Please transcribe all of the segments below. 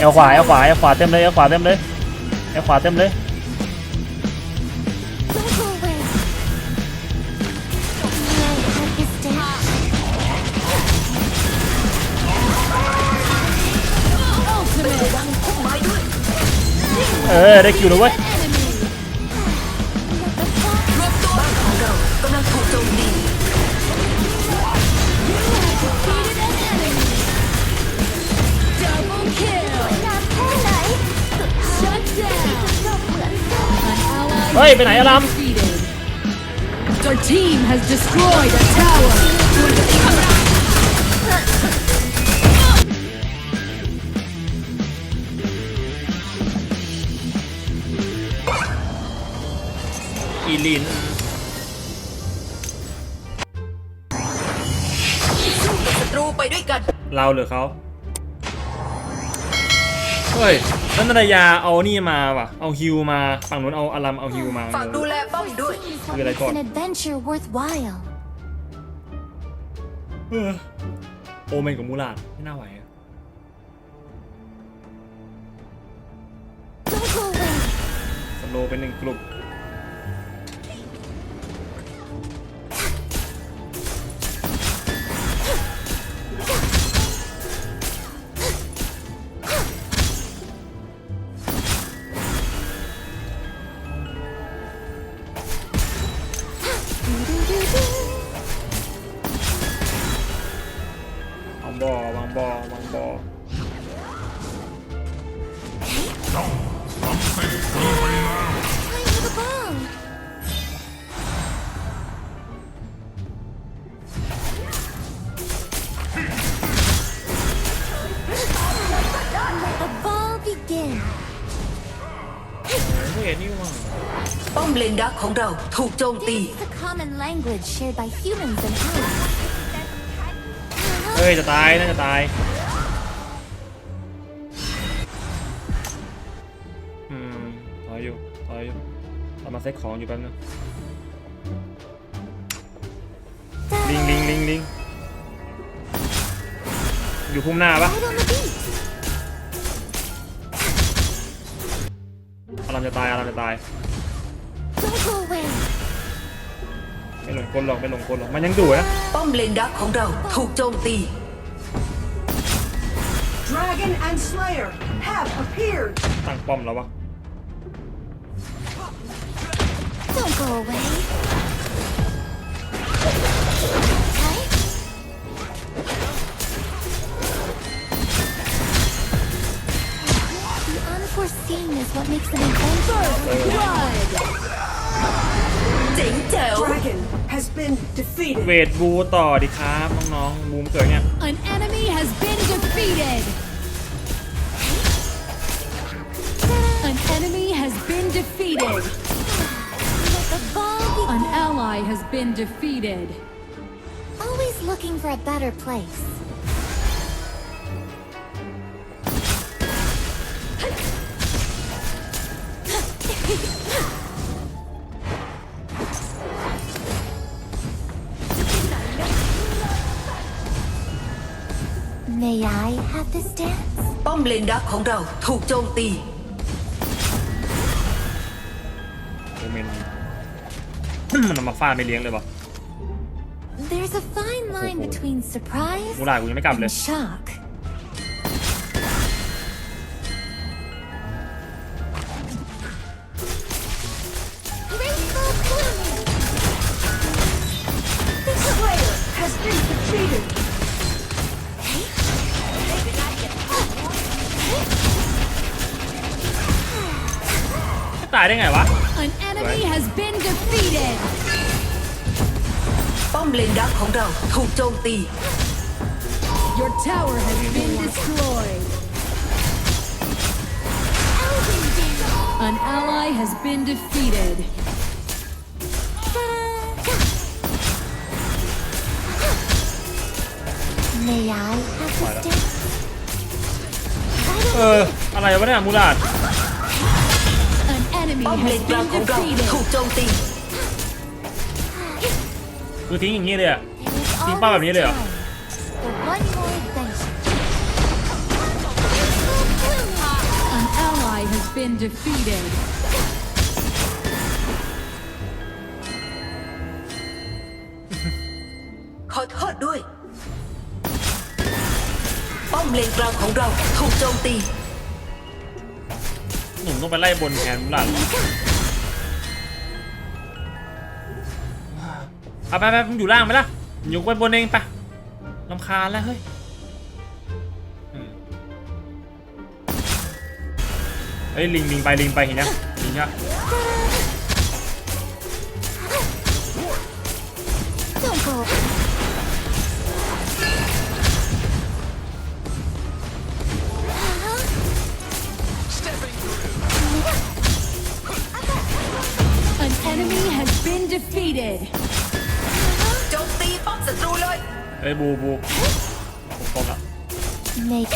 เอวขวาเอวขวาเอวขวาเต็มเลยเอวขวาเต็มเลยเอวขวาเต็มเลยเออได้คิวแล้วเว้ย ฮ้ย ไปไหนอะล Our team has destroyed a tower. ำอีลินสู้กับศัตรูไปด้วยกัน เราหรือเขา เฮ้ยนันนรยาเอานี่มาว่ะ เอาฮิวมา ฝั่งนู้นเอาอารัมเอาฮิวมา ฝากดูแลป้อมด้วย Seems Good, I like got- an adventure worthwhile. เออโอเมนกับมูลาดไม่น่าไหวอะ Don't go away. สโลว์เป็นหนึ่งกลุ่ม งบอวางบอวางบอ Time for the bomb. Let the ball begin. ไม่เห็นนี่หว่า ป้อมเลนดักของเราถูกโจมตี This is a common language shared by humans and elves. เฮ้ยจะตายน่าจะตายอืมถอยอยู่ถอยอยู่เรามาเซ็ตของอยู่แป๊บนึงลิงลิงลิงลิงอยู่พุ่มหน้าปะอารามจะตายอารามจะตาย ไม่หลงกลหรอกไม่หลงกลหรอกมันยังดุนะป้อมเลนดักของเราถูกโจมตี Dragon and Slayer have appeared. ตั้งป้อมแล้ววะ Don't go away. Okay. The unforeseen is what makes an adventure. Blood. เจ๋งแจ๋ว Dragon has been defeated. เวทบูต่อดิครับน้องๆบูมเกิดเนี่ย An enemy has been defeated. An enemy has been defeated. Let the ball begin. An ally has been defeated. Always looking for a better place. May I have this dance? ป้อมเลนดักของเราถูกโจมตี โอเมน มันเอามาฟาดไม่เลี้ยงเลยวะ There's a fine line between surprise มูลาดกูยังไม่กลับเลย and shock. has been defeated. ป้อมเลนดักของเราถูกโจมตี Your tower has been destroyed. An ally has been defeated. May I have this dance? เออ อะไรวะเนี่ยมูลาด An enemy ป้อมเล has นกลาง been ของเรา defeated. ถูกโจมตีคือทิ้งอย่างนี้เลยอะ There is Think about always it, yeah. time for one more adventure. Rainbow blooming. been defeated. ขอโทษด้วย ป้อมเลนกลางของเราถูกโจมตีหนุ่ม ต้องไปไล่บนแทนมุหลานเอาไปไปมึงอยู่ล่างไหมล่ะอยู่ไปบนเองไปลำคาญแล้วเฮ้ยเฮ้ยลิงลิงไปลิงไปเห็นยังลิงใช่ enemy has been defeated. โจมตีป้อมศัตรูเลย เฮ้ยบูบูผมตกละ Make.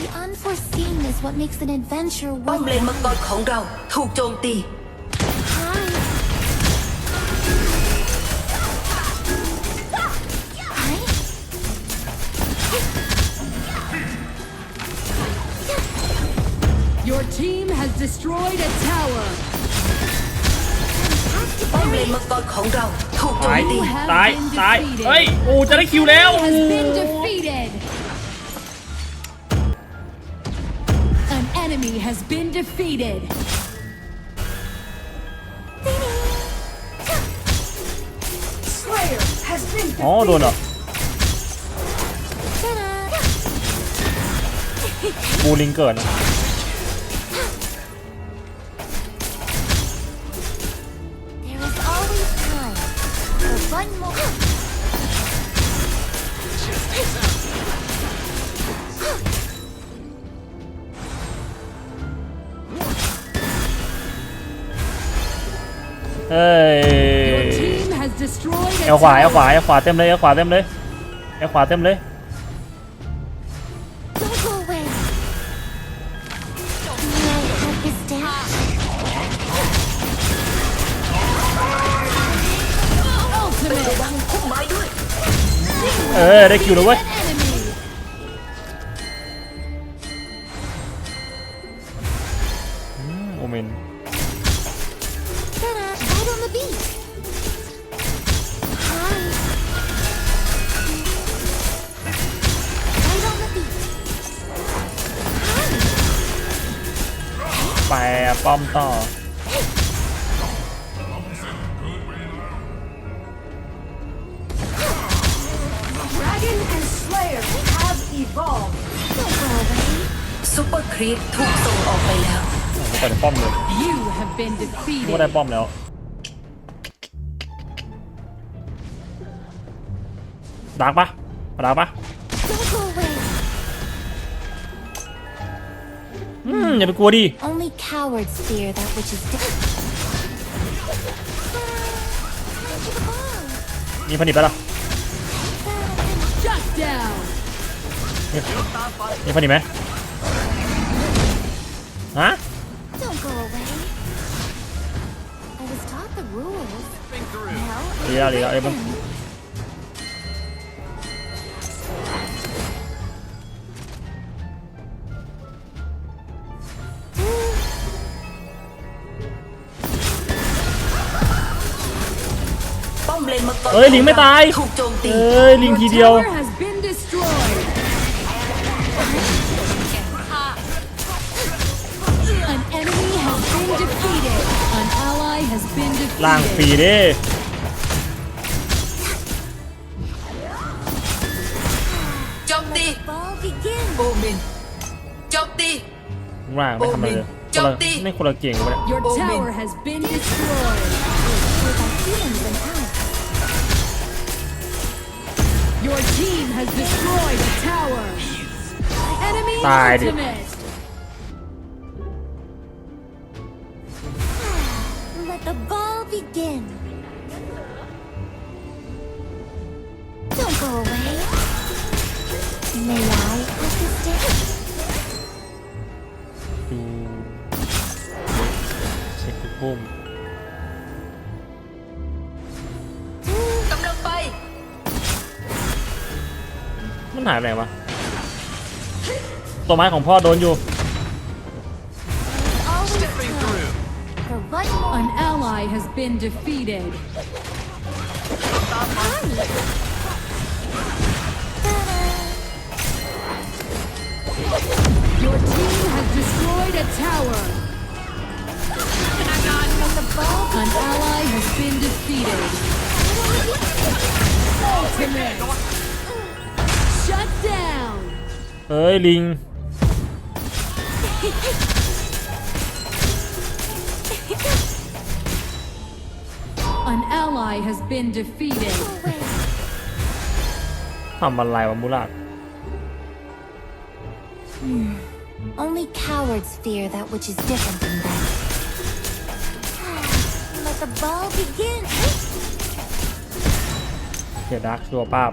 The unforeseen is what makes an adventure ป้อม worth เลนมังกรของเราถูกโจมตี destroyed a tower. ป้อมเลนมังกรของเราถูกโจ ตาม ย ตี ตายตายเฮ้ยโอ้จะได้คิวแล้ว Has been defeated. An enemy has been defeated. Slayer has been อ๋อ defeated. โดนเหรอ Ta-da. บูลิงเกิดนะ เฮ้ยเอวขวาเอวขวาเอวขวาเต็มเลยเอวขวาเต็มเลยเอวขวาเต็มเลย Don't go away. May I have this dance? Ultimate. พุ่มไม้ด้วยเออได้คิวแล้วเว้ยโอเมน Right on the beat. Hi. Right on the beat. Hi. ไปป้อมต่อ Dragon and Slayer have evolved. Don't go away. ซุปเปอร์ครีปถูกส่งออกไปแล้ว ไปในป้อมเลย You have been ก็ได้ defeated. ป้อมแล้ว ดักปะมาดักปะ Don't go away. อืมอย่าไปกลัวดิ Only cowards fear that which is different. มีผลิตปะล่ะ Shut down. มีมีผลิตไหมฮะ Don't go away. I was taught the rules. Now ดีแล้วดีแล้วเอ้ยมึ เลนมังกรเอ้ยลิงไม่ตายถูกโจมตีเอ้ยลิง Your ทีเดียว tower has been destroyed. An enemy has been defeated. An ally has been ล่างฟรี defeated. ดิโจมตี ball begins. โอเมนโจมตีล่างไม่ทำอะไรเลยโจคนมละตีนี่คนละเก่งวะเนี่ย Your Omen. tower has been destroyed. Your team has destroyed a tower. Enemy Bye, ultimate. Let the ball begin. Don't go away. May I assist it? To check home. มันหายไปไหนวะตัวไม้ของพ่อโดนอยู่ Stepping through. An ally has been defeated. Ultimate. Shut down. เฮ้ย ลิง An ally has been defeated. Away. ทำอะไรวะมูลาด Only cowards fear that which is different from them. Let the ball begin. เกียดักชัวร์ป้าบ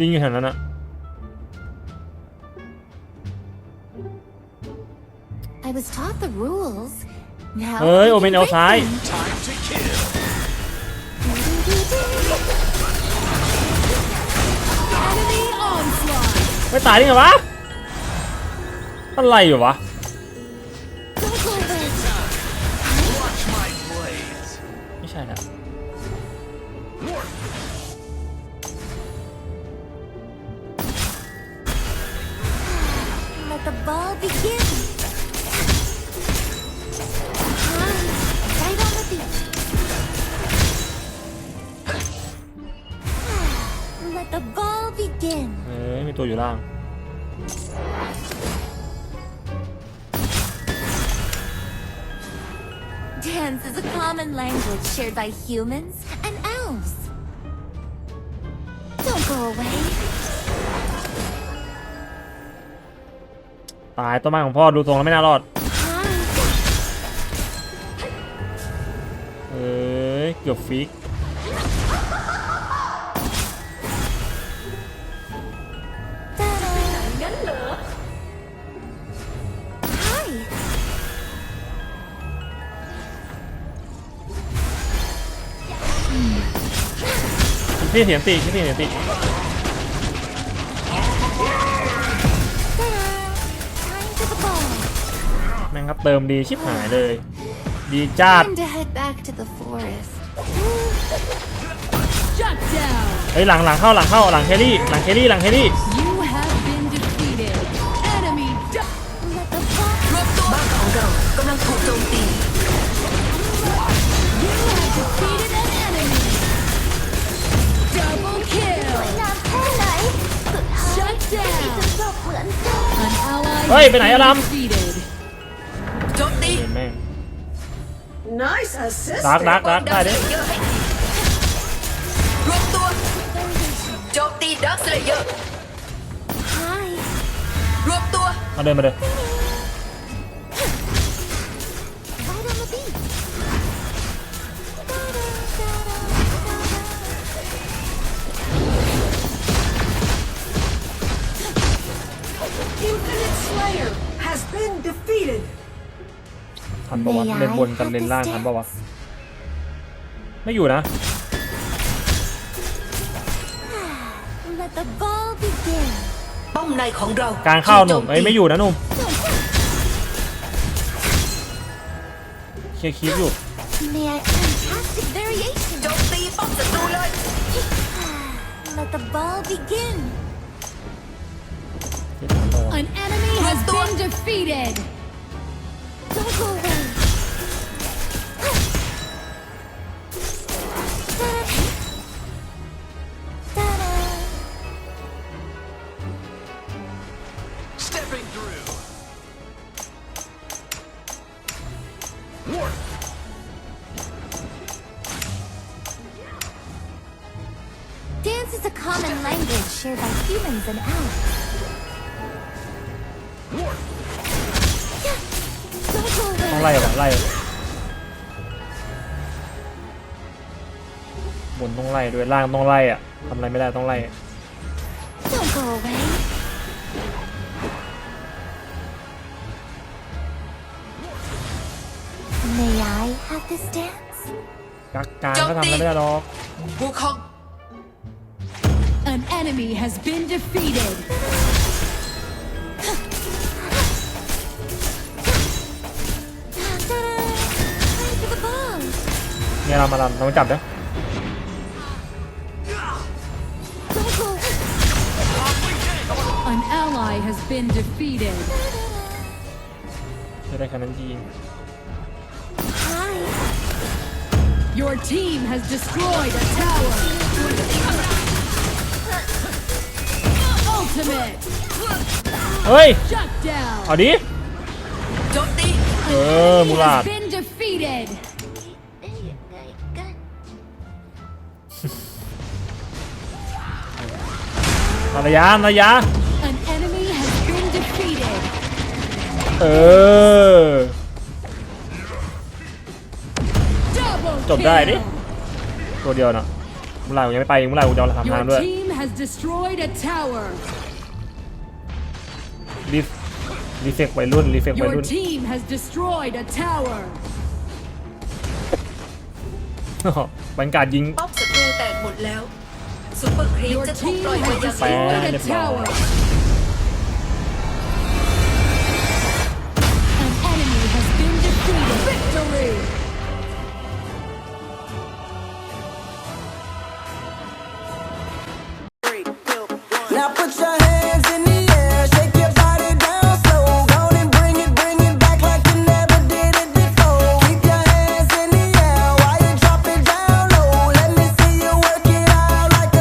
ลิงอยู่แถวนั้นอะ I was taught the rules. Now เฮ้ย we โอเม can นเอา break ซ้าย them. Enemy onslaught. ไม่ตายได้ไงวะ อะไรอยู่วะ Dance is a common language shared by humans and elves. Don't go away. ตายต้นไม้ของพ่อดูทรงแล้วไม่น่ารอด Hi. เอ้ยเกือบฟิก พี่เสียงตีพี่เสียงตี Ta-da. Time to the ball. แม่งครับเติมดีชิบหายเลย ดีจ้าด Time to head back to the forest. Shut down. เฮ้ยหลังหลังเข้าหลังเข้าหลังแครี่หลังแครี่หลังแครี่ เฮ้ย has ไปไหนอะ been ล defeated. โจมตีเห็นแม่ง Nice assist. ดักดักดักดัได้กสดิเลเยอร์ให้ทีรวบตัวโจมตีดักสเลเยอร์ Hi. รวบตัว มาเดินมาเดิน defeated. ทันปะวะ May I เลนบนกัน have เลน this ล่างทันปะวะ dance? ไม่อยู่นะ Let the ball begin. ป้อมในของเรากลางเข้าหนุ่มถูกโจเอ้ยไม่อยู่นะหนุ่ม Don't เคลียร์คลิปอยู่ May I fantastic variation. โจมตีป้อมศัตรูเลย Let the ball begin. เดี๋ยวทันปะวะ An enemy has been defeated. Don't go away. Stepping through. Dance is a common language shared by humans and elves. Yeah. Don't go ต้อง away. ไล่ว่ะไล่บนต้องไล่ด้วยล่างต้องไล่อะทำอะไรไม่ได้ต้องไล่ Don't go away. May I have this dance? กักกลางก็ทำอะไรไม่ได้หรอกบูคอง An enemy has been defeated. เนี่ยเรามาลำเรามาจับเด้อ Don't go. An ally has been defeated. จะได้คะแนนที Hi. Your team has destroyed a tower. Ultimate. เฮ้ย Shut down. เอาดิ โจมตี เออมูลาด Has been defeated. ภรรยาภรรยา An enemy has been defeated. เออ Double จบได้ดิ kill. ตัวเดียวนะมูลาดกูยังไม่ไปมูลาดกูจะเอาทำทาง Your ด้วย team has destroyed a tower. รีฟรีเฟกวัยรุ่นรีเฟกวัย Your รุ่น team has destroyed a tower. บรรยากาศยิงป้อมศัตรูแตกหมดแล้ว ซุปเปอร์ครีม Your จะถูก team ปล่อยไป has ยัง destroyed a Bad tower. An enemy has been defeated. Victory.